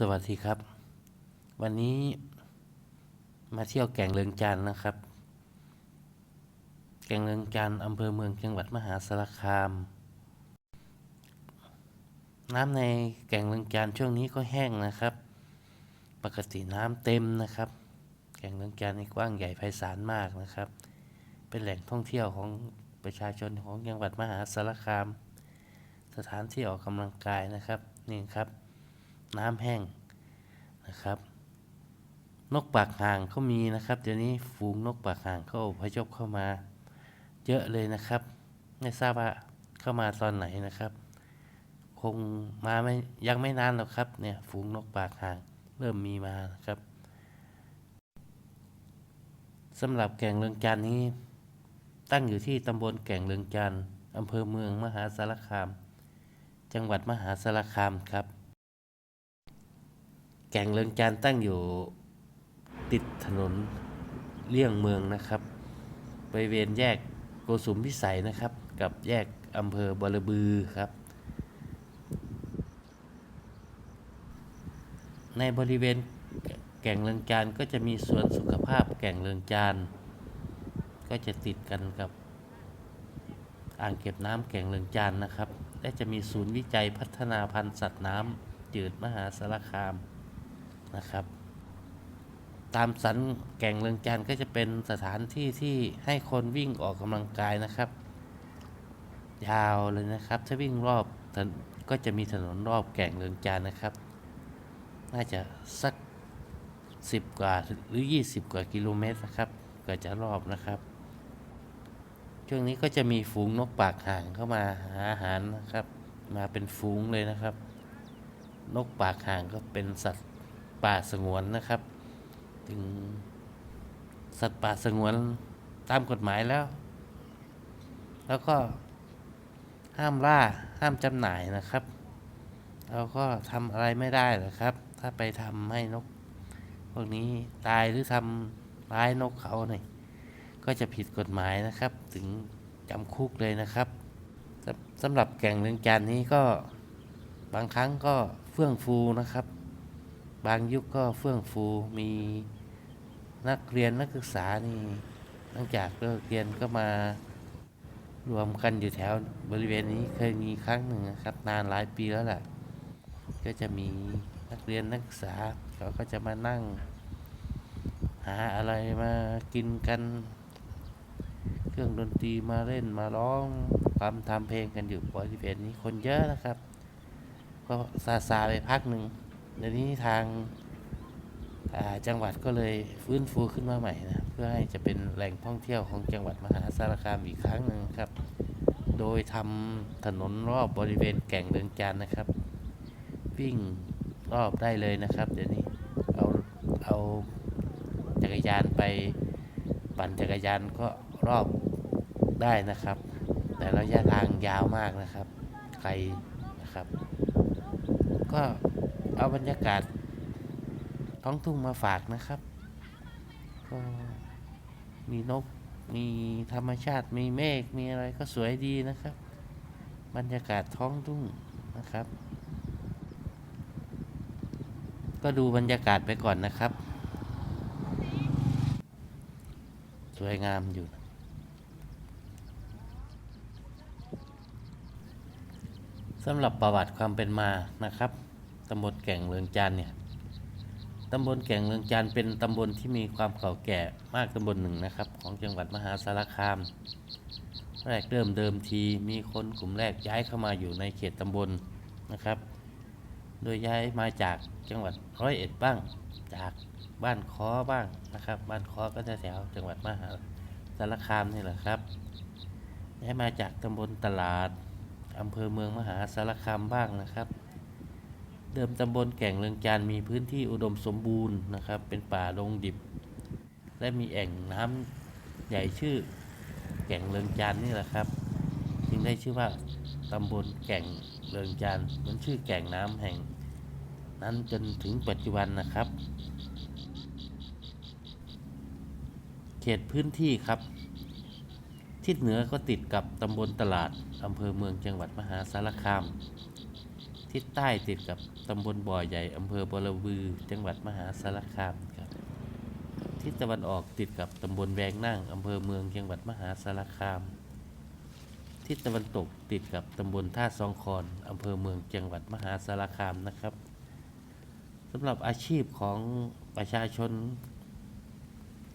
สวัสดีครับ วันนี้มาเที่ยวแก่งเลืองจันทน์นะครับ แก่งเลืองจันทน์อำเภอเมืองจังหวัดมหาสารคาม น้ำในแก่งเลืองจันทน์ช่วงนี้ก็แห้งนะครับ ปกติน้ำเต็มนะครับ แก่งเลืองจันทน์นี่กว้างใหญ่ไพศาลมากนะครับ เป็นแหล่งท่องเที่ยวของประชาชนของจังหวัดมหาสารคาม สถานที่ออกกำลังกายนะครับนี่ครับ น้ำแห้งนะครับนกปากห่างเขามีนะครับเดี๋ยวนี้ฝูงนกปากห่างเขาอพยพเข้ามา เยอะเลยนะครับ ไม่ทราบว่าเข้ามาตอนไหนนะครับ คงมาไม่ยังไม่นานหรอกครับเนี่ยฝูงนกปากห่างเริ่มมีมานะครับสำหรับแก่งเลืองจันนี้ ตั้งอยู่ที่ตำบลแก่งเลืองจันอำเภอเมืองมหาสารคาม จังหวัดมหาสารคามครับ ก่งเลืองจันทน์ตั้งอยู่ติดถนนเลี่ยงเมืองนะครับบริเวณแยกโกสุมพิสัยนะครับ กับแยกอำเภอบรบือครับ ในบริเวณแก่งเลืองจันทน์ก็จะมีสวนสุขภาพแก่งเลืองจันทน์ก็จะติดกันกับอ่างเก็บน้ำแก่งเลืองจันทน์นะครับ และจะมีศูนย์วิจัยพัฒนาพันธุ์สัตว์น้ำจืดมหาสารคาม นะครับ ตามสันแก่งเลืองจันทน์ก็จะเป็นสถานที่ที่ให้คนวิ่งออกกำลังกายนะครับ ยาวเลยนะครับ ถ้าวิ่งรอบก็จะมีถนนรอบแก่งเลืองจันทน์นะครับ น่าจะสัก10กว่าหรือ 20 กว่ากิโลเมตรนะครับก็จะรอบนะครับ ช่วงนี้ก็จะมีฝูงนกปากห่างเข้ามาหาอาหารนะครับ มาเป็นฝูงเลยนะครับ นกปากห่างก็เป็นสัตว์ ป่าสงวนนะครับ ถึงสัตว์ป่าสงวนตามกฎหมายแล้ว แล้วก็ห้ามล่าห้ามจำหน่ายนะครับ เราก็ทำอะไรไม่ได้หรอกครับ ถ้าไปทำให้นก พวกนี้ตายหรือทำร้ายนกเขาเนี่ยก็จะผิดกฎหมายนะครับ ถึงจำคุกเลยนะครับสำหรับแก่งเรืองจันนี้ก็บางครั้งก็เฟื่องฟูนะครับ บางยุคก็เฟื่องฟูมีนักเรียนนักศึกษานี่หลังจากเลิกเรียนก็มารวมกันอยู่แถวบริเวณนี้เคยมีครั้งหนึ่งนะครับ นานหลายปีแล้วแหละก็จะมีนักเรียนนักศึกษาเขาก็จะมานั่ง หาอะไรมากินกัน เครื่องดนตรีมาเล่นมาร้องความทำเพลงกันอยู่บริเวณนี้คนเยอะนะครับ ก็ซาซาไปพักหนึ่ง เดี๋ยวนี้ทางาจังหวัดก็เลยฟื้นฟูขึ้นมาใหม่นะเพื่อให้จะเป็นแหล่งท่องเที่ยวของจังหวัดมหาสารคามอีกครั้งหนึ่งครับ โดยทำถนนรอบบริเวณแก่งเรืองจันทน์นะครับ วิ่งรอบได้เลยนะครับ เดี๋ยวนี้เอาเอาจักรยานไปปั่นจักรยานก็รอบได้นะครับ แต่ระยะทางยาวมากนะครับไกลนะครับ ก็เอาบรรยากาศท้องทุ่งมาฝากนะครับ ก็มีนก มีธรรมชาติ มีเมฆ มีอะไรก็สวยดีนะครับ บรรยากาศท้องทุ่งนะครับ ก็ดูบรรยากาศไปก่อนนะครับ สวยงามอยู่ สำหรับประวัติความเป็นมานะครับตำบลแก่งเลืองจันทน์เนี่ยตำบลแก่งเลืองจันทน์เป็นตำบลที่มีความเก่าแก่มากตำบลหนึ่งนะครับ ของจังหวัดมหาสารคาม แรกเริ่มเดิมทีมีคนกลุ่มแรกย้ายเข้ามาอยู่ในเขตตำบลนะครับ โดยย้ายมาจากจังหวัดร้อยเอ็ดบ้าง จากบ้านคอบ้างนะครับ บ้านคอก็จะแถวจังหวัดมหาสารคามนี่แหละครับย้ายมาจากตำบลตลาด อำเภอเมืองมหาสารคามบ้างนะครับ เดิมตำบลแก่งเลืองจันทน์มีพื้นที่อุดมสมบูรณ์นะครับ เป็นป่าดงดิบ และมีแอ่งน้ำใหญ่ชื่อแก่งเลืองจันทน์นี่แหละครับ จึงได้ชื่อว่าตำบลแก่งเลืองจันทน์มันชื่อแก่งน้ำแห่ง นั้นจนถึงปัจจุบันนะครับ เขตพื้นที่ครับ ทิศเหนือก็ติดกับตำบลตลาดอำเภอเมืองจังหวัดมหาสารคาม ทิศใต้ติดกับตำบลบ่อใหญ่อำเภอบรบือจังหวัดมหาสารคามครับทิศตะวันออกติดกับตำบลแวงนั่งอำเภอเมืองจังหวัดมหาสารคาม ทิศตะวันตกติดกับตำบลท่าซองคอนอำเภอเมืองจังหวัดมหาสารคามนะครับสำหรับอาชีพของประชาชน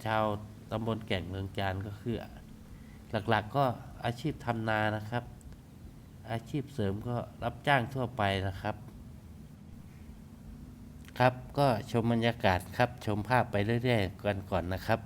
ชาวตำบลแก่งเมืองจานก็คือ หลักๆก็อาชีพทำนานะครับ อาชีพเสริมก็รับจ้างทั่วไปนะครับ ครับก็ชมบรรยากาศครับชมภาพไปเรื่อยๆกันก่อนนะครับ